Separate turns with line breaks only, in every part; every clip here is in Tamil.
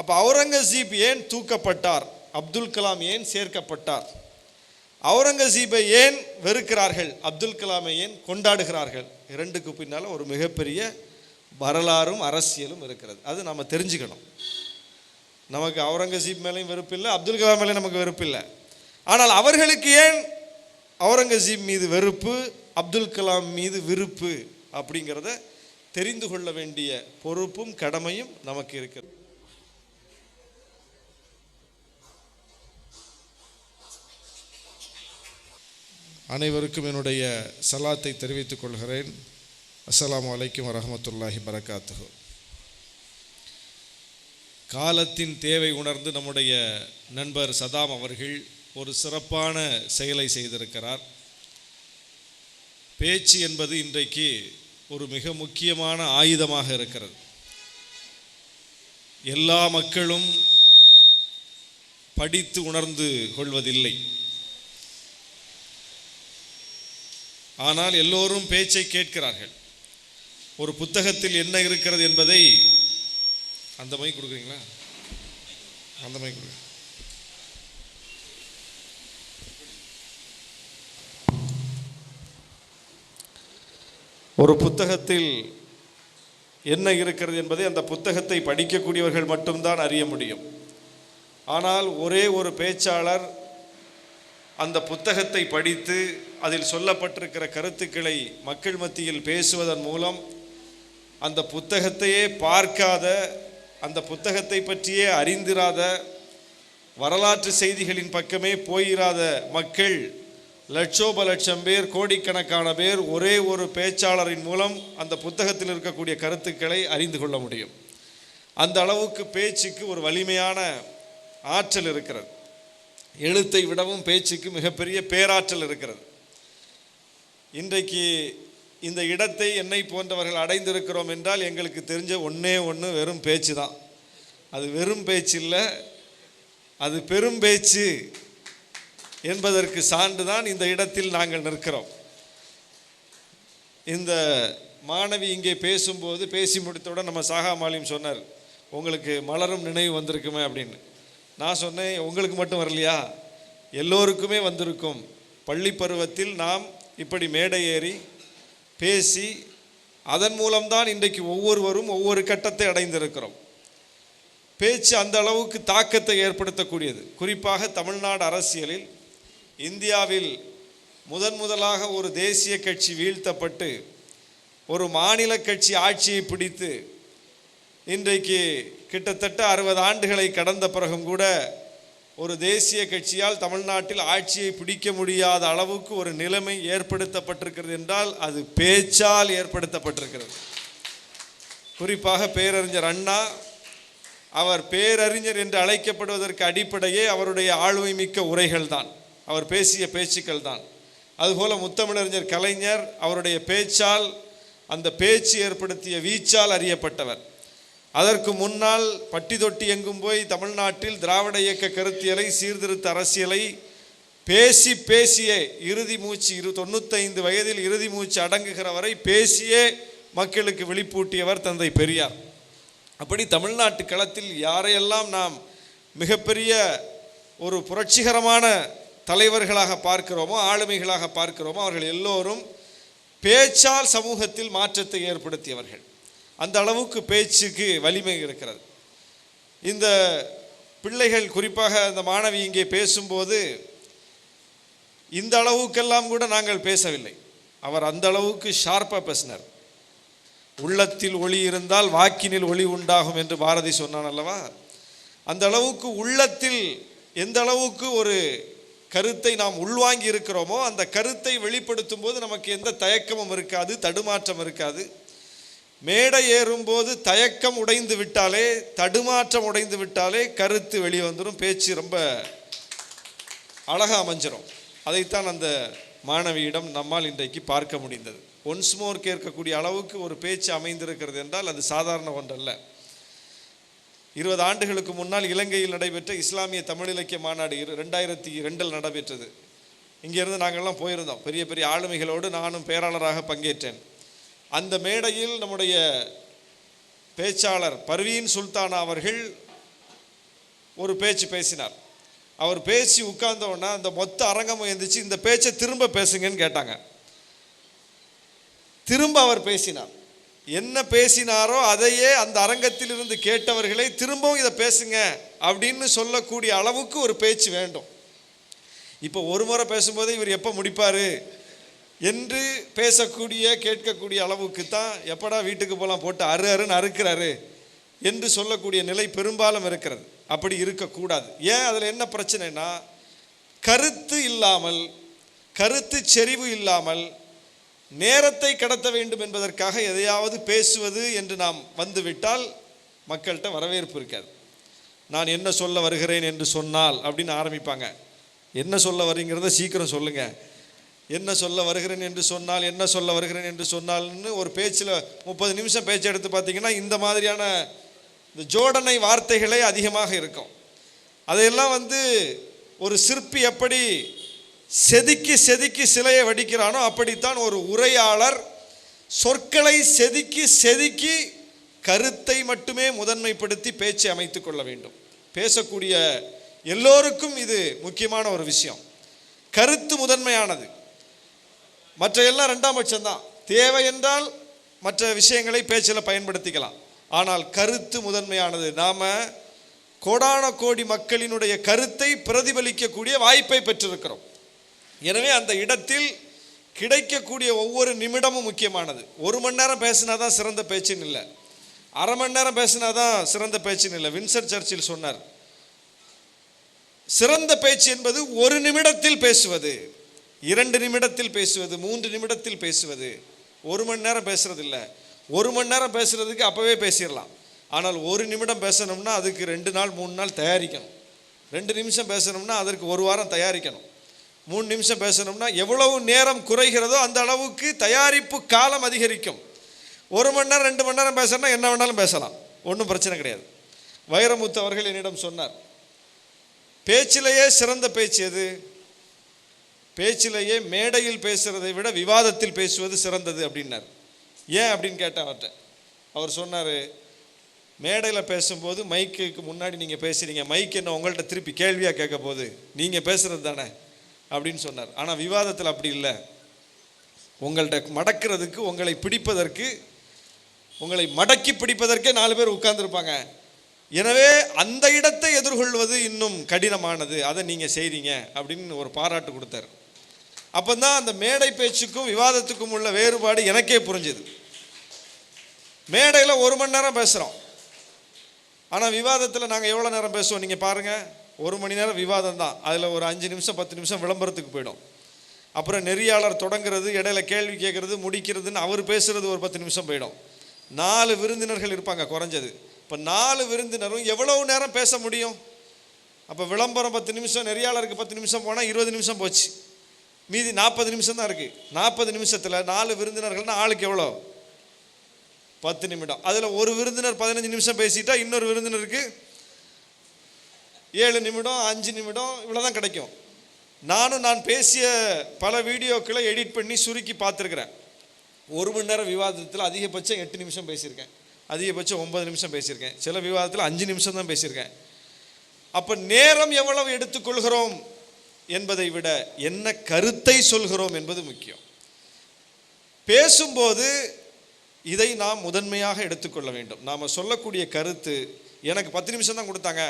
அப்போ அவுரங்கசீப் ஏன் தூக்கப்பட்டார்? அப்துல் கலாம் ஏன் சேர்க்கப்பட்டார்? அவுரங்கசீப்பை ஏன் வெறுக்கிறார்கள்? அப்துல் கலாமை ஏன் கொண்டாடுகிறார்கள்? இரண்டுக்கு பின்னால் ஒரு மிகப்பெரிய வரலாறும் அரசியலும் இருக்கிறது. அது நம்ம தெரிஞ்சுக்கணும். நமக்கு அவுரங்கசீப் மேலேயும் வெறுப்பில்லை அப்துல் கலாம் மேலேயும் நமக்கு வெறுப்பில்லை ஆனால் அவர்களுக்கு ஏன் அவுரங்கசீப் மீது வெறுப்பு அப்துல் கலாம் மீது விருப்பு அப்படிங்கிறத தெரிந்து கொள்ள வேண்டிய பொறுப்பும் கடமையும் நமக்கு இருக்கிறது.
அனைவருக்கும் என்னுடைய சலாத்தை தெரிவித்துக் கொள்கிறேன். அஸ்லாம் அலைக்கும் வரமத்துல்லாஹி பரகாத்துஹு. காலத்தின் தேவை உணர்ந்து நம்முடைய நண்பர் சதாம் அவர்கள் ஒரு சிறப்பான செயலை செய்திருக்கிறார். பேச்சு என்பது இன்றைக்கு ஒரு மிக முக்கியமான ஆயுதமாக இருக்கிறது. எல்லா மக்களும் படித்து உணர்ந்து கொள்வதில்லை. ஆனால் எல்லோரும் பேச்சை கேட்கிறார்கள். ஒரு புத்தகத்தில் என்ன இருக்கிறது என்பதை அந்த மை கொடுக்குறீங்களா? அந்த மை கொடுங்க.
ஒரு புத்தகத்தில் என்ன இருக்கிறது என்பதை அந்த புத்தகத்தை படிக்கக்கூடியவர்கள் மட்டும்தான் அறிய முடியும். ஆனால் ஒரே ஒரு பேச்சாளர் அந்த புத்தகத்தை படித்து அதில் சொல்லப்பட்டிருக்கிற கருத்துக்களை மக்கள் மத்தியில் பேசுவதன் மூலம் அந்த புத்தகத்தையே பார்க்காத அந்த புத்தகத்தை பற்றியே அறிந்திராத வரலாற்று செய்திகளின் பக்கமே போயிராத மக்கள் லட்சோப லட்சம் பேர் கோடிக்கணக்கான பேர் ஒரே ஒரு பேச்சாளரின் மூலம் அந்த புத்தகத்தில் இருக்கக்கூடிய கருத்துக்களை அறிந்து கொள்ள முடியும். அந்த அளவுக்கு பேச்சுக்கு ஒரு வலிமையான ஆற்றல் இருக்கிறது. எழுத்தை விடவும் பேச்சுக்கு மிகப்பெரிய பேராற்றல் இருக்கிறது. இன்றைக்கு இந்த இடத்தை என்னை போன்றவர்கள் அடைந்திருக்கிறோம் என்றால் எங்களுக்கு தெரிஞ்ச ஒன்றே ஒன்று வெறும் பேச்சு தான். அது வெறும் பேச்சு இல்லை அது பெரும் பேச்சு என்பதற்கு சான்று தான் இந்த இடத்தில் நாங்கள் நிற்கிறோம். இந்த மாணவி இங்கே பேசும்போது பேசி முடித்தவுடன் நம்ம சாகா மாலியம் சொன்னார் உங்களுக்கு மலரும் நினைவு வந்திருக்குமே அப்படின்னு. நான் சொன்னேன் உங்களுக்கு மட்டும் வரலையா? எல்லோருக்குமே வந்திருக்கும். பள்ளி பருவத்தில் நாம் இப்படி மேடை ஏறி பேசி அதன் மூலம்தான் இன்றைக்கு ஒவ்வொருவரும் ஒவ்வொரு கட்டத்தை அடைந்திருக்கிறோம். பேச்சு அந்த அளவுக்கு தாக்கத்தை ஏற்படுத்தக்கூடியது. குறிப்பாக தமிழ்நாடு அரசியலில் இந்தியாவில் முதன் முதலாக ஒரு தேசிய கட்சி வீழ்த்தப்பட்டு ஒரு மாநில கட்சி ஆட்சியை பிடித்து இன்றைக்கு கிட்டத்தட்ட அறுபது ஆண்டுகளை கடந்த பிறகும் கூட ஒரு தேசிய கட்சியால் தமிழ்நாட்டில் ஆட்சியை பிடிக்க முடியாத அளவுக்கு ஒரு நிலைமை ஏற்படுத்தப்பட்டிருக்கிறது என்றால் அது பேச்சால் ஏற்படுத்தப்பட்டிருக்கிறது. குறிப்பாக பேரறிஞர் அண்ணா அவர் பேரறிஞர் என்று அழைக்கப்படுவதற்கு அடிப்படையே அவருடைய ஆளுமை மிக்க உரைகள் தான் அவர் பேசிய பேச்சுக்கள் தான் அதுபோல முத்தமிழறிஞர் கலைஞர் அவருடைய பேச்சால் அந்த பேச்சு ஏற்படுத்திய வீச்சால் அறியப்பட்டவர். அதற்கு முன்னால் பட்டி தொட்டி எங்கும் போய் தமிழ்நாட்டில் திராவிட இயக்க கருத்தியலை சீர்திருத்த அரசியலை பேசி பேசியே இறுதி மூச்சு இரு தொண்ணூத்தைந்து வயதில் இறுதி மூச்சு அடங்குகிற வரை பேசியே மக்களுக்கு விழிப்பூட்டியவர் தந்தை பெரியார். அப்படி தமிழ்நாட்டு களத்தில் யாரையெல்லாம் நாம் மிகப்பெரிய ஒரு புரட்சிகரமான தலைவர்களாக பார்க்கிறோமோ ஆளுமைகளாக பார்க்கிறோமோ அவர்கள் எல்லோரும் பேச்சால் சமூகத்தில் மாற்றத்தை ஏற்படுத்தியவர்கள். அந்த அளவுக்கு பேச்சுக்கு வலிமை இருக்கிறது. இந்த பிள்ளைகள் குறிப்பாக அந்த மாணவி இங்கே பேசும்போது இந்த அளவுக்கெல்லாம் கூட நாங்கள் பேசவில்லை. அவர் அந்த அளவுக்கு ஷார்ப்பாக பேசினார். உள்ளத்தில் ஒளி இருந்தால் வாக்கினில் ஒளி உண்டாகும் என்று பாரதி சொன்னான் அல்லவா? அந்த அளவுக்கு உள்ளத்தில் எந்த அளவுக்கு ஒரு கருத்தை நாம் உள்வாங்கி இருக்கிறோமோ அந்த கருத்தை வெளிப்படுத்தும் போது நமக்கு எந்த தயக்கமும் இருக்காது தடுமாற்றம் இருக்காது. மேடை ஏறும்போது தயக்கம் உடைந்து விட்டாலே தடுமாற்றம் உடைந்து விட்டாலே கருத்து வெளியே வந்துடும் பேச்சு ரொம்ப அழகாக அமைஞ்சிரும். அதைத்தான் அந்த மாணவியிடம் நம்மால் இன்றைக்கு பார்க்க முடிந்தது. ஒன்ஸ் மோர் கேட்கக்கூடிய அளவுக்கு ஒரு பேச்சு அமைந்திருக்கிறது என்றால் அது சாதாரண ஒன்றல்ல. இருபது ஆண்டுகளுக்கு முன்னால் இலங்கையில் நடைபெற்ற இஸ்லாமிய தமிழ் இலக்கிய மாநாடு இரு ரெண்டாயிரத்தி ரெண்டில் நடைபெற்றது. இங்கேருந்து நாங்கள்லாம் போயிருந்தோம். பெரிய பெரிய ஆளுமைகளோடு நானும் பேராளராக பங்கேற்றேன். அந்த மேடையில் நம்முடைய பேச்சாளர் பர்வீன் சுல்தானா அவர்கள் ஒரு பேச்சு பேசினார். அவர் பேசி உட்கார்ந்தோடனே அந்த மொத்த அரங்கமும் எழுந்துச்சு இந்த பேச்சை திரும்ப பேசுங்கன்னு கேட்டாங்க. திரும்ப அவர் பேசினார். என்ன பேசினாரோ அதையே அந்த அரங்கத்திலிருந்து கேட்டவர்களை திரும்பவும் இதை பேசுங்க அப்படின்னு சொல்லக்கூடிய அளவுக்கு ஒரு பேச்சு வேண்டும். இப்போ ஒரு முறை பேசும்போது இவர் எப்போ முடிப்பார்? என்று பேசக்கூடிய கேட்கக்கூடிய அளவுக்கு தான் எப்படா வீட்டுக்கு போகலாம் போட்டு அரு அருன்னு அறுக்கிறாரு என்று சொல்லக்கூடிய நிலை பெரும்பாலும் இருக்கிறது. அப்படி இருக்கக்கூடாது. ஏன் அதில் என்ன பிரச்சனைனா கருத்து இல்லாமல் கருத்து செறிவு இல்லாமல் நேரத்தை கடத்த வேண்டும் என்பதற்காக எதையாவது பேசுவது என்று நாம் வந்துவிட்டால் மக்கள்கிட்ட வரவேற்பு இருக்காது. நான் என்ன சொல்ல வருகிறேன் என்று சொன்னால் அப்படின்னு ஆரம்பிப்பாங்க. என்ன சொல்ல வரீங்கிறத சீக்கிரம் சொல்லுங்கள் என்ன சொல்ல வருகிறேன் என்று சொன்னால் என்ன சொல்ல வருகிறேன் என்று சொன்னால்னு ஒரு பேச்சில் முப்பது நிமிஷம் பேச்சு எடுத்து பார்த்தீங்கன்னா இந்த மாதிரியான இந்த ஜோடனை வார்த்தைகளே அதிகமாக இருக்கும். அதையெல்லாம் வந்து ஒரு சிற்பி எப்படி செதுக்கி செதுக்கி சிலையை வடிக்கிறானோ அப்படித்தான் ஒரு உரையாளர் சொற்களை செதுக்கி செதுக்கி கருத்தை மட்டுமே முதன்மைப்படுத்தி பேச்சை அமைத்து கொள்ள வேண்டும். பேசக்கூடிய எல்லோருக்கும் இது முக்கியமான ஒரு விஷயம். கருத்து முதன்மையானது. மற்ற எல்லாம் ரெண்டாம் பட்சம்தான். தேவை என்றால் மற்ற விஷயங்களை பேச்சில் பயன்படுத்திக்கலாம். ஆனால் கருத்து முதன்மையானது. நாம் கோடான கோடி மக்களினுடைய கருத்தை பிரதிபலிக்கக்கூடிய வாய்ப்பை பெற்றிருக்கிறோம். எனவே அந்த இடத்தில் கிடைக்கக்கூடிய ஒவ்வொரு நிமிடமும் முக்கியமானது. ஒரு மணி நேரம் பேசினா தான் சிறந்த பேச்சுன்னு இல்லை. அரை மணி நேரம் பேசினா தான் சிறந்த பேச்சுன்னு இல்லை. வின்சர் சர்ச்சில் சொன்னார். சிறந்த பேச்சு என்பது ஒரு நிமிடத்தில் பேசுவது. இரண்டு நிமிடத்தில் பேசுவது மூன்று நிமிடத்தில் பேசுவது. ஒரு மணி நேரம் பேசுகிறதில்ல ஒரு மணி நேரம் பேசுகிறதுக்கு அப்போவே பேசிடலாம். ஆனால் ஒரு நிமிடம் பேசணும்னா அதுக்கு ரெண்டு நாள் மூணு நாள் தயாரிக்கணும். ரெண்டு நிமிஷம் பேசணும்னா அதற்கு ஒரு வாரம் தயாரிக்கணும். மூணு நிமிஷம் பேசணும்னா எவ்வளவு நேரம் குறைகிறதோ அந்த அளவுக்கு தயாரிப்பு காலம் அதிகரிக்கும். ஒரு மணி நேரம் ரெண்டு மணி நேரம் பேசணும்னா என்ன வேணாலும் பேசலாம். ஒன்றும் பிரச்சனை கிடையாது. வைரமுத்து அவர்கள் என்னிடம் சொன்னார் பேச்சிலேயே சிறந்த பேச்சு எது? பேச்சிலேயே மேடையில் பேசுகிறதை விட விவாதத்தில் பேசுவது சிறந்தது அப்படின்னார். ஏன் அப்படின்னு கேட்டேன் அவர்கிட்ட. அவர் சொன்னார் மேடையில் பேசும்போது மைக்குக்கு முன்னாடி நீங்கள் பேசுகிறீங்க மைக் என்ன உங்கள்கிட்ட திருப்பி கேள்வியாக கேட்க போகுது நீங்கள் பேசுகிறது தானே அப்படின்னு சொன்னார். ஆனால் விவாதத்தில் அப்படி இல்லை. உங்கள்கிட்ட மடக்கிறதுக்கு உங்களை பிடிப்பதற்கு உங்களை மடக்கி பிடிப்பதற்கே நாலு பேர் உட்கார்ந்துருப்பாங்க. எனவே அந்த இடத்தை எதிர்கொள்வது இன்னும் கடினமானது. அதை நீங்கள் செய்கிறீங்க அப்படின்னு ஒரு பாராட்டு கொடுத்தார். அப்போ தான் அந்த மேடை பேச்சுக்கும் விவாதத்துக்கும் உள்ள வேறுபாடு எனக்கே புரிஞ்சுது. மேடையில் ஒரு மணி நேரம் பேசுகிறோம் ஆனால் விவாதத்தில் நாங்கள் எவ்வளோ நேரம் பேசுவோம் நீங்கள் பாருங்கள் ஒரு மணி நேரம் விவாதம் தான். அதில் ஒரு அஞ்சு நிமிஷம் பத்து நிமிஷம் விளம்பரத்துக்கு போயிடும். அப்புறம் நெறியாளர் தொடங்குறது இடையில கேள்வி கேட்குறது முடிக்கிறதுன்னு அவர் பேசுகிறது ஒரு பத்து நிமிஷம் போயிடும். நாலு விருந்தினர்கள் இருப்பாங்க குறைஞ்சது. இப்போ நாலு விருந்தினரும் எவ்வளவு நேரம் பேச முடியும்? அப்போ விளம்பரம் பத்து நிமிஷம் நெறியாளருக்கு பத்து நிமிஷம் போனால் இருபது நிமிஷம் போச்சு. மீதி நாற்பது நிமிஷம் தான் இருக்குது நாற்பது நிமிஷத்தில் நாலு விருந்தினர்கள்னா ஆளுக்கு எவ்வளோ? பத்து நிமிடம். அதில் ஒரு விருந்தினர் பதினஞ்சு நிமிஷம் பேசிட்டா இன்னொரு விருந்தினருக்கு ஏழு நிமிடம் அஞ்சு நிமிடம் இவ்வளோ தான் கிடைக்கும். நானும் நான் பேசிய பல வீடியோக்களை எடிட் பண்ணி சுருக்கி பார்த்துருக்குறேன். ஒரு மணி நேரம் விவாதத்தில் அதிகபட்சம் எட்டு நிமிஷம் பேசியிருக்கேன். அதிகபட்சம் ஒன்பது நிமிஷம் பேசியிருக்கேன். சில விவாதத்தில் அஞ்சு நிமிஷம் தான் பேசியிருக்கேன். அப்போ நேரம் எவ்வளவு எடுத்துக்கொள்கிறோம்? என்பதை விட என்ன கருத்தை சொல்கிறோம் என்பது முக்கியம். பேசும்போது இதை நாம் முதன்மையாக எடுத்துக்கொள்ள வேண்டும். நாம் சொல்லக்கூடிய கருத்து எனக்கு பத்து நிமிஷம் தான் கொடுத்தாங்க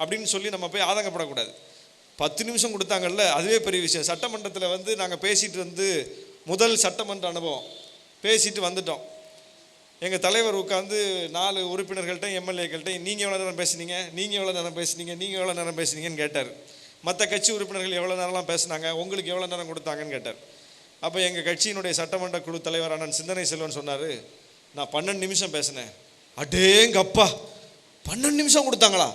அப்படின்னு சொல்லி நம்ம போய் ஆதங்கப்படக்கூடாது. பத்து நிமிஷம் கொடுத்தாங்கல்ல அதுவே பெரிய விஷயம். சட்டமன்றத்தில் வந்து நாங்கள் பேசிட்டு வந்து முதல் சட்டமன்ற அனுபவம் பேசிட்டு வந்துட்டோம். எங்கள் தலைவர் உட்காந்து நாலு உறுப்பினர்கள்ட்ட எம்எல்ஏக்கள்கிட்ட நீங்கள் எவ்வளோ நேரம் பேசுனீங்க? நீங்கள் எவ்வளோ நேரம் பேசுனீங்க? நீங்கள் எவ்வளோ நேரம் பேசுனீங்கன்னு கேட்டார். மற்ற கட்சி உறுப்பினர்கள் எவ்வளோ நேரம்லாம் பேசுனாங்க உங்களுக்கு எவ்வளோ நேரம் கொடுத்தாங்கன்னு கேட்டார். அப்போ எங்கள் கட்சியினுடைய சட்டமன்ற குழு தலைவரான சிந்தனை செல்வன் சொன்னார் நான் பன்னெண்டு நிமிஷம் பேசினேன். அடேங்கப்பா பன்னெண்டு நிமிஷம் கொடுத்தாங்களா?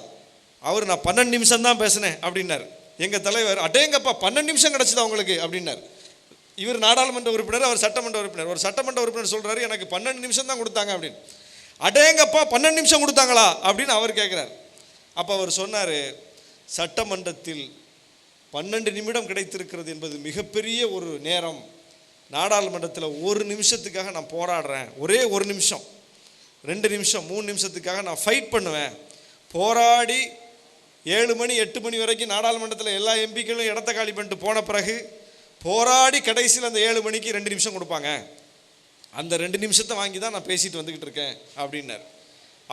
அவர் நான் பன்னெண்டு நிமிஷம் தான் பேசினேன் அப்படின்னார். எங்கள் தலைவர் அடேங்கப்பா பன்னெண்டு நிமிஷம் கிடச்சிதா உங்களுக்கு? அப்படின்னார். இவர் நாடாளுமன்ற உறுப்பினர் அவர் சட்டமன்ற உறுப்பினர். ஒரு சட்டமன்ற உறுப்பினர் சொல்கிறாரு எனக்கு பன்னெண்டு நிமிஷம் தான் கொடுத்தாங்க அப்படின்னு. அடேங்கப்பா பன்னெண்டு நிமிஷம் கொடுத்தாங்களா? அப்படின்னு அவர் கேட்குறார் அப்போ அவர் சொன்னார் சட்டமன்றத்தில் பன்னெண்டு நிமிடம் கிடைத்திருக்கிறது என்பது மிகப்பெரிய ஒரு நேரம். நாடாளுமன்றத்தில் ஒரு நிமிஷத்துக்காக நான் போராடுறேன். ஒரே ஒரு நிமிஷம். ரெண்டு நிமிஷம் மூணு நிமிஷத்துக்காக நான் ஃபைட் பண்ணுவேன். போராடி ஏழு மணி எட்டு மணி வரைக்கும் நாடாளுமன்றத்தில் எல்லா எம்பிக்களும் இடத்த காலி பண்ணிட்டு போன பிறகு போராடி கடைசியில் அந்த ஏழு மணிக்கு ரெண்டு நிமிஷம் கொடுப்பாங்க. அந்த ரெண்டு நிமிஷத்தை வாங்கி தான் நான் பேசிட்டு வந்துக்கிட்டு இருக்கேன் அப்படின்னார்.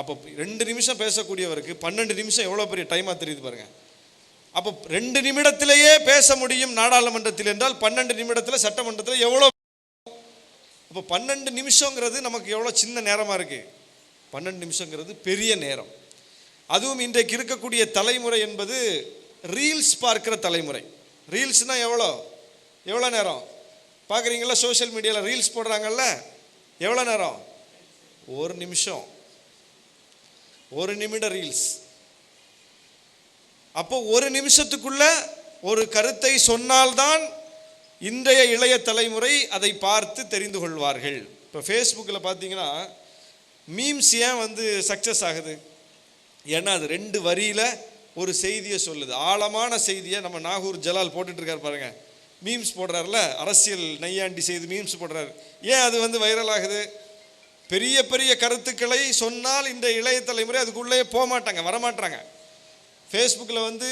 அப்போ ரெண்டு நிமிஷம் பேசக்கூடியவருக்கு பன்னெண்டு நிமிஷம் எவ்வளோ பெரிய டைமாக தெரியுது பாருங்கள் அப்போ ரெண்டு நிமிடத்திலேயே பேச முடியும் நாடாளுமன்றத்தில் என்றால் பன்னெண்டு நிமிடத்தில் சட்டமன்றத்தில் எவ்வளோ அப்போ பன்னெண்டு நிமிஷங்கிறது நமக்கு எவ்வளோ சின்ன நேரமாக இருக்குது பன்னெண்டு நிமிஷங்கிறது பெரிய நேரம். அதுவும் இன்றைக்கு இருக்கக்கூடிய தலைமுறை என்பது ரீல்ஸ் பார்க்குற தலைமுறை. ரீல்ஸ்னால் எவ்வளோ? எவ்வளோ நேரம்? பார்க்குறீங்களா? சோஷியல் மீடியாவில் ரீல்ஸ் போடுறாங்கல்ல? எவ்வளோ நேரம்? ஒரு நிமிஷம். ஒரு நிமிட ரீல்ஸ். அப்போ ஒரு நிமிஷத்துக்குள்ள ஒரு கருத்தை சொன்னால்தான் இன்றைய இளைய தலைமுறை அதை பார்த்து தெரிந்து கொள்வார்கள். இப்போ ஃபேஸ்புக்கில் பார்த்தீங்கன்னா மீம்ஸ் ஏன் வந்து சக்ஸஸ் ஆகுது? ஏன்னா அது ரெண்டு வரியில் ஒரு செய்தியை சொல்லுது. ஆழமான செய்தியை நம்ம நாகூர் ஜலால் போட்டுட்ருக்கார் பாருங்கள் மீம்ஸ் போடுறாருல அரசியல் நையாண்டி செய்து மீம்ஸ் போடுறாரு. ஏன் அது வந்து வைரல் ஆகுது? பெரிய பெரிய கருத்துக்களை சொன்னால் இந்த இளைய தலைமுறை அதுக்குள்ளேயே போக மாட்டாங்க வரமாட்டாங்க. ஃபேஸ்புக்கில் வந்து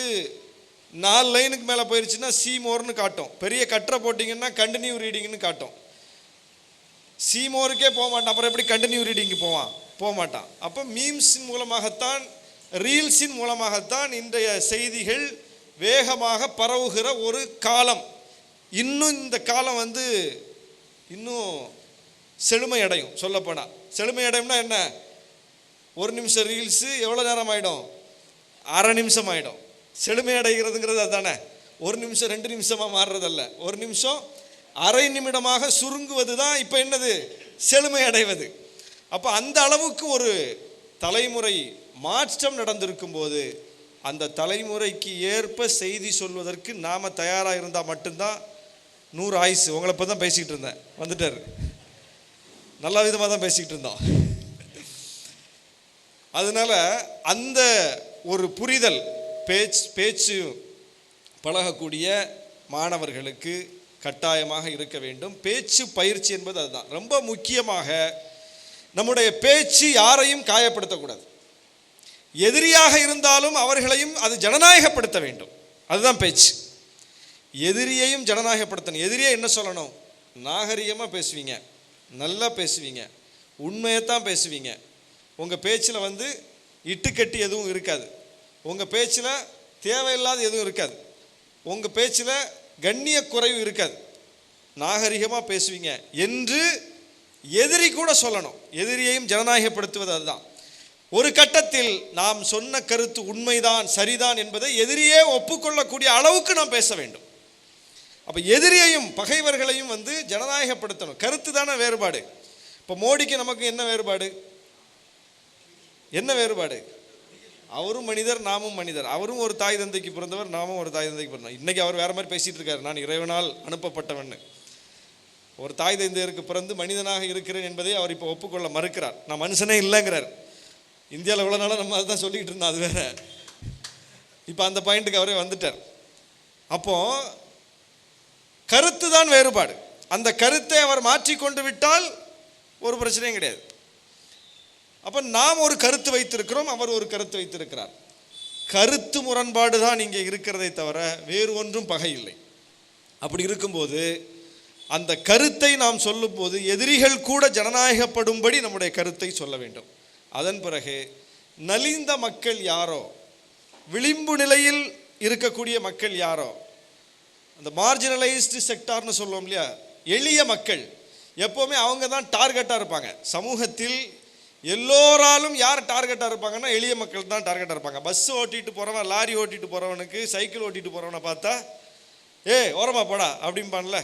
நாலு லைனுக்கு மேலே போயிருச்சுன்னா சீமோர்னு காட்டும். பெரிய கட்டுரை போட்டிங்கன்னா கண்டினியூ ரீடிங்னு காட்டும். சீமோருக்கே போக மாட்டான். அப்புறம் எப்படி கண்டினியூ ரீடிங்க்கு போவான்? போக மாட்டான். அப்போ மீம்ஸின் மூலமாகத்தான் ரீல்ஸின் மூலமாகத்தான் இன்றைய செய்திகள் வேகமாக பரவுகிற ஒரு காலம். இன்னும் இந்த காலம் வந்து இன்னும் செழுமை அடையும் சொல்லப்போனால் செழுமை அடையும்னா என்ன? ஒரு நிமிஷம் ரீல்ஸு எவ்வளோ நேரம் ஆகிடும் அரை நிமிஷம் ஆகிடும் செழுமை அடைகிறதுங்கிறது அதுதானே. ஒரு நிமிஷம் ரெண்டு நிமிஷமாக மாறுறதல்ல. ஒரு நிமிஷம் அரை நிமிடமாக சுருங்குவது தான் இப்போ என்னது? செழுமை அடைவது. அப்போ அந்த அளவுக்கு ஒரு தலைமுறை மாற்றம் நடந்திருக்கும் போது அந்த தலைமுறைக்கு ஏற்ப செய்தி சொல்வதற்கு நாம் தயாராக இருந்தால் மட்டும்தான் நூறு ஆயுசு. உங்களை இப்போ தான் பேசிக்கிட்டு இருந்தேன். வந்துட்டார். நல்ல விதமாக தான் பேசிக்கிட்டு இருந்தோம். அதனால அந்த ஒரு புரிதல் பேச்சு பேச்சு பழகக்கூடிய மாணவர்களுக்கு கட்டாயமாக இருக்க வேண்டும். பேச்சு பயிற்சி என்பது அதுதான். ரொம்ப முக்கியமாக நம்முடைய பேச்சு யாரையும் காயப்படுத்தக்கூடாது. எதிரியாக இருந்தாலும் அவர்களையும் அது ஜனநாயகப்படுத்த வேண்டும். அதுதான் பேச்சு. எதிரியையும் ஜனநாயகப்படுத்தணும். எதிரியை என்ன சொல்லணும்? நாகரிகமாக பேசுவீங்க. நல்லா பேசுவீங்க. உண்மையைத்தான் பேசுவீங்க. உங்கள் பேச்சில் வந்து இட்டுக்கட்டி எதுவும் இருக்காது. உங்கள் பேச்சில் தேவையில்லாத எதுவும் இருக்காது. உங்கள் பேச்சில் கண்ணிய குறைவு இருக்காது. நாகரிகமாக பேசுவீங்க என்று எதிரி கூட சொல்லணும். எதிரியையும் ஜனநாயகப்படுத்துவது அதுதான். ஒரு கட்டத்தில் நாம் சொன்ன கருத்து உண்மைதான் சரிதான் என்பதை எதிரியே ஒப்புக்கொள்ளக்கூடிய அளவுக்கு நாம் பேச வேண்டும். அப்போ எதிரியையும் பகைவர்களையும் வந்து ஜனநாயகப்படுத்தணும். கருத்து தானே வேறுபாடு. இப்போ மோடிக்கு நமக்கு என்ன வேறுபாடு? என்ன வேறுபாடு? அவரும் மனிதர் நாமும் மனிதர். அவரும் ஒரு தாய் தந்தைக்கு பிறந்தவர் நாமும் ஒரு தாய் தந்தைக்கு பிறந்தவர். இன்றைக்கி அவர் வேற மாதிரி பேசிகிட்டு இருக்கார். நான் இறைவனால் அனுப்பப்பட்டவன் ஒரு தாய் தந்தையருக்கு பிறந்து மனிதனாக இருக்கிறேன் என்பதை அவர் இப்போ ஒப்புக்கொள்ள மறுக்கிறார். நான் மனுஷனே இல்லைங்கிறார். இந்தியாவில் இவ்வளோ நாளாக நம்ம அதுதான் சொல்லிக்கிட்டு இருந்தோம் அது வேற. இப்போ அந்த பாயிண்ட்டுக்கு அவரே வந்துட்டார். அப்போ கருத்து தான் வேறுபாடு. அந்த கருத்தை அவர் மாற்றிக்கொண்டு விட்டால் ஒரு பிரச்சனையும் கிடையாது. அப்போ நாம் ஒரு கருத்து வைத்திருக்கிறோம் அவர் ஒரு கருத்து வைத்திருக்கிறார். கருத்து முரண்பாடு தான் இங்கே இருக்கிறதை தவிர வேறு ஒன்றும் பகை இல்லை. அப்படி இருக்கும்போது அந்த கருத்தை நாம் சொல்லும்போது எதிரிகள் கூட ஜனநாயகப்படும்படி நம்முடைய கருத்தை சொல்ல வேண்டும். அதன் பிறகு நலிந்த மக்கள் யாரோ விளிம்பு நிலையில் இருக்கக்கூடிய மக்கள் யாரோ அந்த மார்ஜினலைஸ்டு செக்டார்னு சொல்லுவோம் இல்லையா எளிய மக்கள் எப்போவுமே அவங்க தான் டார்கெட்டாக இருப்பாங்க. சமூகத்தில் எல்லோராலும் யார் டார்கெட்டாக இருப்பாங்கன்னா எளிய மக்கள் தான் டார்கெட்டாக இருப்பாங்க. பஸ் ஓட்டிட்டு போகிறவன் லாரி ஓட்டிட்டு போகிறவனுக்கு சைக்கிள் ஓட்டிட்டு போகிறவனை பார்த்தா ஏ ஓரமா போடா அப்படிம்பான்ல.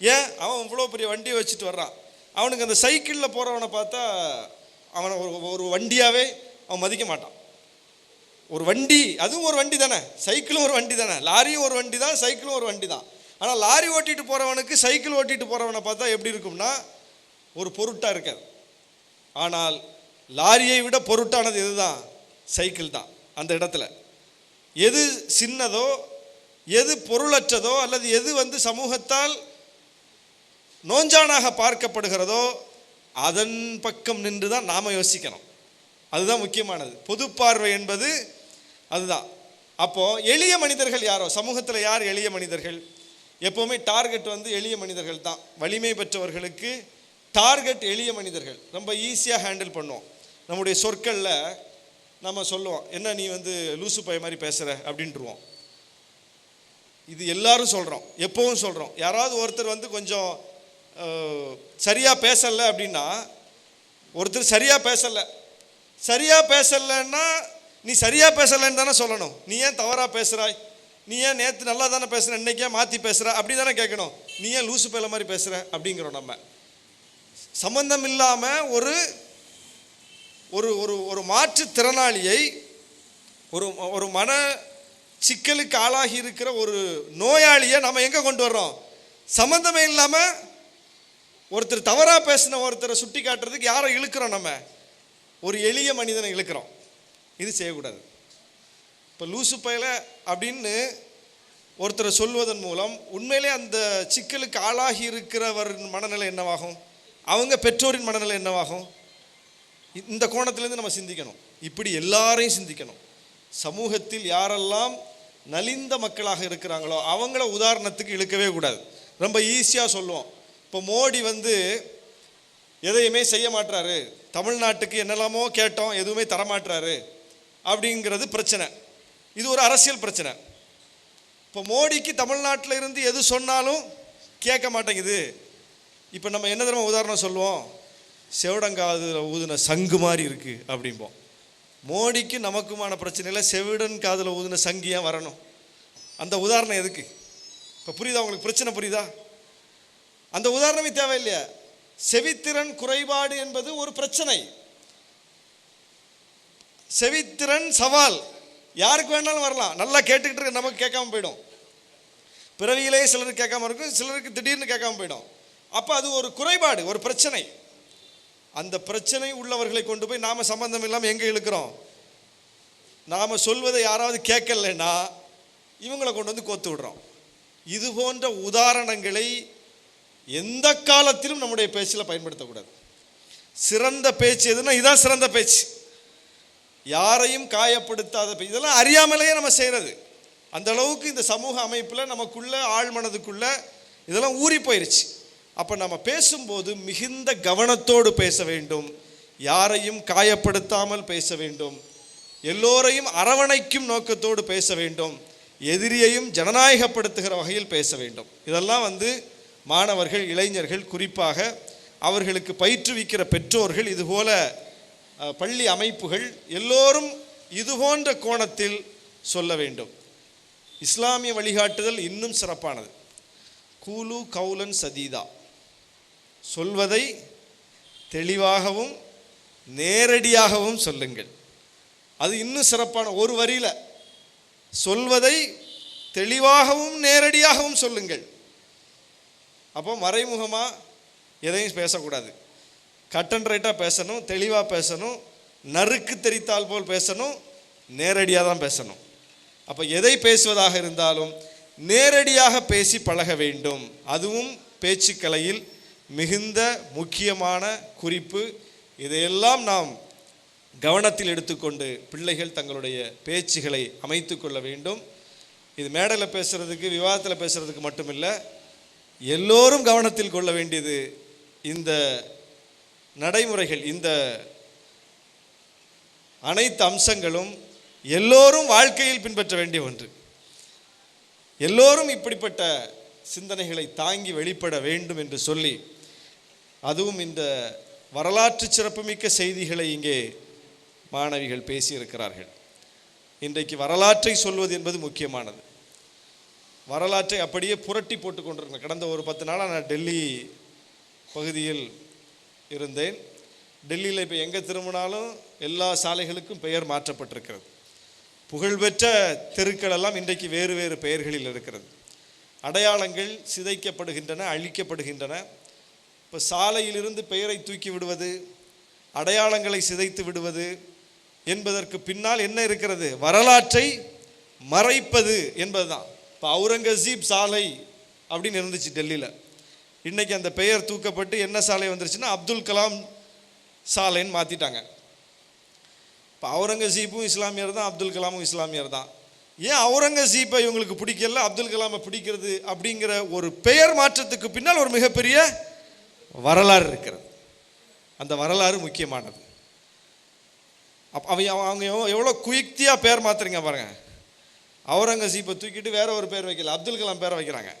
ஏன்? அவன் இவ்வளோ பெரிய வண்டியை வச்சுட்டு வர்றான். அவனுக்கு அந்த சைக்கிளில் போகிறவனை பார்த்தா அவனை ஒரு ஒரு வண்டியாகவே அவன் மதிக்க மாட்டான். ஒரு வண்டி அதுவும் ஒரு வண்டி தானே. சைக்கிளும் ஒரு வண்டி தானே. லாரியும் ஒரு வண்டி தான் சைக்கிளும் ஒரு வண்டி தான். ஆனால் லாரி ஓட்டிட்டு போகிறவனுக்கு சைக்கிள் ஓட்டிட்டு போகிறவனை பார்த்தா எப்படி இருக்கும்னா ஒரு பொருட்டாக இருக்காது. ஆனால் லாரியை விட பொருட்டானது இதுதான் சைக்கிள் தான் அந்த இடத்துல. எது சின்னதோ எது பொருளற்றதோ அல்லது எது வந்து சமூகத்தால் நோஞ்சானாக பார்க்கப்படுகிறதோ அதன் பக்கம் நின்று தான் நாம் யோசிக்கணும். அதுதான் முக்கியமானது. பொது பார்வை என்பது அதுதான். அப்போது எளிய மனிதர்கள் யாரோ? சமூகத்தில் யார் எளிய மனிதர்கள்? எப்போவுமே டார்கெட் வந்து எளிய மனிதர்கள் தான். வலிமை பெற்றவர்களுக்கு டார்கெட் எளிய மனிதர்கள். ரொம்ப ஈஸியாக ஹேண்டில் பண்ணுவோம். நம்முடைய சொற்களில் நம்ம சொல்லுவோம் என்ன நீ வந்து லூசு பைய மாதிரி பேசுகிற அப்படின்ட்டுருவோம் இது எல்லாரும் சொல்கிறோம் எப்பவும் சொல்கிறோம் யாராவது ஒருத்தர் வந்து கொஞ்சம் சரியாக பேசலை அப்படின்னா ஒருத்தர் சரியாக பேசலை. சரியாக பேசலைன்னா நீ சரியாக பேசலைன்னு தானே சொல்லணும். நீ ஏன் தவறாக பேசுகிறாய் நீ ஏன் நேற்று நல்லா தானே பேசுகிற இன்றைக்கே மாற்றி பேசுகிற அப்படி தானே கேட்கணும். நீ ஏன் லூசு பையில மாதிரி பேசுகிற அப்படிங்கிறோம் நம்ம. சம்பந்தம் இல்லாமல் ஒரு ஒரு ஒரு ஒரு மாற்றுத்திறனாளியை ஒரு ஒரு மன சிக்கலுக்கு ஆளாகி இருக்கிற ஒரு நோயாளியை நம்ம எங்கே கொண்டு வர்றோம்? சம்மந்தமே இல்லாமல் ஒருத்தர் தவறாக பேசின ஒருத்தரை சுட்டி காட்டுறதுக்கு யாரை இழுக்கிறோம் நம்ம? ஒரு எளிய மனிதனை இழுக்கிறோம். இது செய்யக்கூடாது. இப்போ லூசு பயில அப்படின்னு ஒருத்தரை சொல்வதன் மூலம் உண்மையிலே அந்த சிக்கலுக்கு ஆளாகி இருக்கிறவர் மனநிலை என்னவாகும்? அவங்க பெற்றோரின் மனநிலை என்னவாகும்? இந்த கோணத்திலேருந்து நம்ம சிந்திக்கணும். இப்படி எல்லாரையும் சிந்திக்கணும். சமூகத்தில் யாரெல்லாம் நலிந்த மக்களாக இருக்கிறாங்களோ அவங்கள உதாரணத்துக்கு இழுக்கவே கூடாது. ரொம்ப ஈஸியாக சொல்லுவோம். இப்போ மோடி வந்து எதையுமே செய்ய மாட்டாரு தமிழ்நாட்டுக்கு என்னெல்லாமோ கேட்டோம் எதுவுமே தரமாட்டாரு அப்படிங்கிறது பிரச்சனை. இது ஒரு அரசியல் பிரச்சனை. இப்போ மோடிக்கு தமிழ்நாட்டில் இருந்து எது சொன்னாலும் கேட்க மாட்டேங்குது. இப்போ நம்ம என்ன தடவை உதாரணம் சொல்லுவோம்? செவிடங்காதில் ஊதின சங்கு மாதிரி இருக்குது அப்படிம்போம். மோடிக்கு நமக்குமான பிரச்சனையில் செவிடன் காதில் ஊதின சங்கு ஏன் வரணும்? அந்த உதாரணம் எதுக்கு? இப்போ புரியுதா உங்களுக்கு? பிரச்சனை புரியுதா? அந்த உதாரணமே தேவையில்லையா. செவித்திறன் குறைபாடு என்பது ஒரு பிரச்சனை. செவித்திறன் சவால். யாருக்கு வேணாலும் வரலாம். நல்லா கேட்டுக்கிட்டு இருக்க நமக்கு கேட்காம போயிடும். பிறவியிலேயே சிலருக்கு கேட்காம இருக்கும். சிலருக்கு திடீர்னு கேட்காம போயிடும். அப்போ அது ஒரு குறைபாடு ஒரு பிரச்சனை. அந்த பிரச்சனை உள்ளவர்களை கொண்டு போய் நாம் சம்பந்தம் இல்லாமல் எங்கே இழுக்கிறோம்? நாம் சொல்வதை யாராவது கேட்கலன்னா இவங்களை கொண்டு வந்து கோத்து விடுறோம். இது போன்ற உதாரணங்களை எந்த காலத்திலும் நம்முடைய பேச்சில் பயன்படுத்தக்கூடாது. சிறந்த பேச்சு எதுனா இதுதான் சிறந்த பேச்சு. யாரையும் காயப்படுத்தாத பேச்சு இதெல்லாம் அறியாமலேயே நம்ம செய்கிறது அந்த அளவுக்கு இந்த சமூக அமைப்பில் நமக்குள்ள ஆழ்மனதுக்குள்ள இதெல்லாம் ஊறி போயிருச்சு. அப்போ நம்ம பேசும்போது மிகுந்த கவனத்தோடு பேச வேண்டும். யாரையும் காயப்படுத்தாமல் பேச வேண்டும். எல்லோரையும் அரவணைக்கும் நோக்கத்தோடு பேச வேண்டும். எதிரியையும் ஜனநாயகப்படுத்துகிற வகையில் பேச வேண்டும். இதெல்லாம் வந்து மாணவர்கள் இளைஞர்கள் குறிப்பாக அவர்களுக்கு பயிற்றுவிக்கிற பெற்றோர்கள் இதுபோல பள்ளி அமைப்புகள் எல்லோரும் இதுபோன்ற கோணத்தில் சொல்ல வேண்டும். இஸ்லாமிய வழிகாட்டுதல் இன்னும் சிறப்பானது. கூலு கவுலன் சதீதா. சொல்வதை தெளிவாகவும் நேரடியாகவும் சொல்லுங்கள். அது இன்னும் சிறப்பான ஒரு வரியில். சொல்வதை தெளிவாகவும் நேரடியாகவும் சொல்லுங்கள். அப்போ மறைமுகமாக எதையும் பேசக்கூடாது. கட் அண்ட் ரைட்டாக பேசணும் தெளிவாக பேசணும் நறுக்கு தெரித்தால் போல் பேசணும் நேரடியாக தான் பேசணும். அப்போ எதை பேசுவதாக இருந்தாலும் நேரடியாக பேசி பழக வேண்டும். அதுவும் பேச்சுக்கலையில் மிகுந்த முக்கியமான குறிப்பு. இதையெல்லாம் நாம் கவனத்தில் எடுத்துக்கொண்டு பிள்ளைகள் தங்களுடைய பேச்சுகளை அமைத்து கொள்ள வேண்டும். இது மேடையில் பேசுகிறதுக்கு விவாதத்தில் பேசுகிறதுக்கு மட்டுமில்லை எல்லோரும் கவனத்தில் கொள்ள வேண்டியது இந்த நடைமுறைகள் இந்த அனைத்து அம்சங்களும் எல்லோரும் வாழ்க்கையில் பின்பற்ற வேண்டிய ஒன்று. எல்லோரும் இப்படிப்பட்ட சிந்தனைகளை தாங்கி வெளிப்பட வேண்டும் என்று சொல்லி அதுவும் இந்த வரலாற்று சிறப்புமிக்க செய்திகளை இங்கே மாணவிகள் பேசியிருக்கிறார்கள். இன்றைக்கு வரலாற்றை சொல்வது என்பது முக்கியமானது. வரலாற்றை அப்படியே புரட்டி போட்டு கொண்டிருக்கிறேன் கடந்த ஒரு பத்து நாளாக நான் டெல்லி பகுதியில் இருந்தேன். டெல்லியில் இப்போ எங்கே திரும்பினாலும் எல்லா சாலைகளுக்கும் பெயர் மாற்றப்பட்டிருக்கிறது. புகழ்பெற்ற தெருக்கள் எல்லாம் இன்றைக்கு வேறு வேறு பெயர்களில் இருக்கிறது. அடையாளங்கள் சிதைக்கப்படுகின்றன அழிக்கப்படுகின்றன. இப்போ சாலையிலிருந்து பெயரை தூக்கி விடுவது அடையாளங்களை சிதைத்து விடுவது என்பதற்கு பின்னால் என்ன இருக்கிறது? வரலாற்றை மறைப்பது என்பதுதான். இப்போ அவுரங்கசீப் சாலை அப்படின்னு இருந்துச்சு டெல்லியில். இன்றைக்கி அந்த பெயர் தூக்கப்பட்டு என்ன சாலை வந்துருச்சுன்னா அப்துல் கலாம் சாலைன்னு மாற்றிட்டாங்க இப்போ அவுரங்கசீப்பும் இஸ்லாமியர் தான் அப்துல் கலாமும் இஸ்லாமியர் தான். ஏன் அவுரங்கசீப்பை இவங்களுக்கு பிடிக்கல அப்துல் கலாமை பிடிக்கிறது அப்படிங்கிற ஒரு பெயர் மாற்றத்துக்கு பின்னால் ஒரு மிகப்பெரிய வரலாறு இருக்கிறது. அந்த வரலாறு முக்கியமானது. அப்ப அவங்க அவங்க எவ்வளோ- எவ்வளோ குயுக்தியாக பேர் மாத்துறீங்க பாருங்கள் அவுரங்கசீப்பை தூக்கிட்டு வேற ஒரு பேர் வைக்கல அப்துல் கலாம் பேரை வைக்கிறாங்க.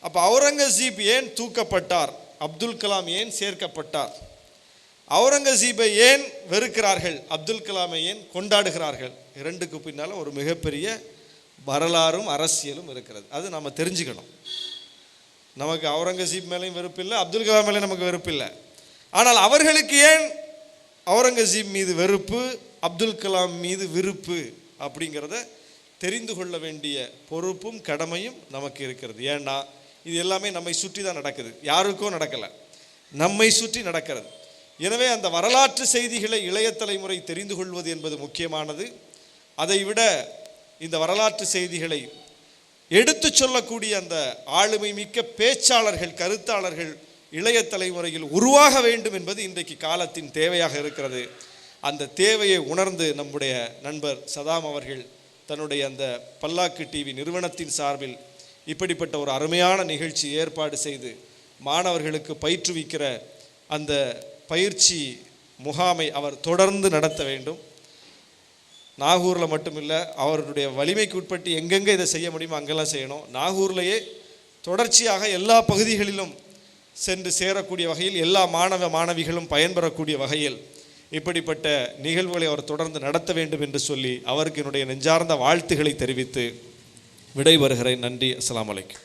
அப்போ அவுரங்கசீப் ஏன் தூக்கப்பட்டார்? அப்துல் கலாம் ஏன் சேர்க்கப்பட்டார்? அவுரங்கசீப்பை ஏன் வெறுக்கிறார்கள்? அப்துல் கலாமை ஏன் கொண்டாடுகிறார்கள்? இரண்டுக்கு பின்னால் ஒரு மிகப்பெரிய வரலாறும் அரசியலும் இருக்கிறது. அது நம்ம தெரிஞ்சுக்கணும். நமக்கு அவுரங்கசீப் மேலேயும் வெறுப்பு இல்லை அப்துல் கலாம் மேலே நமக்கு வெறுப்பு இல்லை ஆனால் அவர்களுக்கு ஏன் அவுரங்கசீப் மீது வெறுப்பு அப்துல் கலாம் மீது விருப்பு அப்படிங்கிறத தெரிந்து கொள்ள வேண்டிய பொறுப்பும் கடமையும் நமக்கு இருக்கிறது. ஏன்னா இது எல்லாமே நம்மை சுற்றி தான் நடக்குது. யாருக்கோ நடக்கலை. நம்மை சுற்றி நடக்கிறது. எனவே அந்த வரலாற்று செய்திகளை இளைய தலைமுறை தெரிந்து கொள்வது என்பது முக்கியமானது. அதை விட இந்த வரலாற்று செய்திகளை எடுத்துச் சொல்லக்கூடிய அந்த ஆளுமை மிக்க பேச்சாளர்கள் கருத்தாளர்கள் இளைய தலைமுறையில் உருவாக வேண்டும் என்பது இன்றைக்கு காலத்தின் தேவையாக இருக்கிறது. அந்த தேவையை உணர்ந்து நம்முடைய நண்பர் சதாம் அவர்கள் தன்னுடைய அந்த பல்லாக்கு டிவி நிறுவனத்தின் சார்பில் இப்படிப்பட்ட ஒரு அருமையான நிகழ்ச்சி ஏற்பாடு செய்து மாணவர்களுக்கு பயிற்றுவிக்கிற அந்த பயிற்சி முகாமை அவர் தொடர்ந்து நடத்த வேண்டும். நாகூரில் மட்டுமில்லை அவருடைய வலிமைக்கு உட்பட்டு எங்கெங்கே இதை செய்ய முடியுமோ அங்கெல்லாம் செய்யணும். நாகூர்லேயே தொடர்ச்சியாக எல்லா பகுதிகளிலும் சென்று சேரக்கூடிய வகையில் எல்லா மாணவ மாணவிகளும் பயன்பெறக்கூடிய வகையில் இப்படிப்பட்ட நிகழ்வுகளை அவர் தொடர்ந்து நடத்த வேண்டும் என்று சொல்லி அவருக்கு என்னுடைய நெஞ்சார்ந்த வாழ்த்துக்களை தெரிவித்து விடைபெறுகிறேன். நன்றி. அஸ்லாம் வலைக்கம்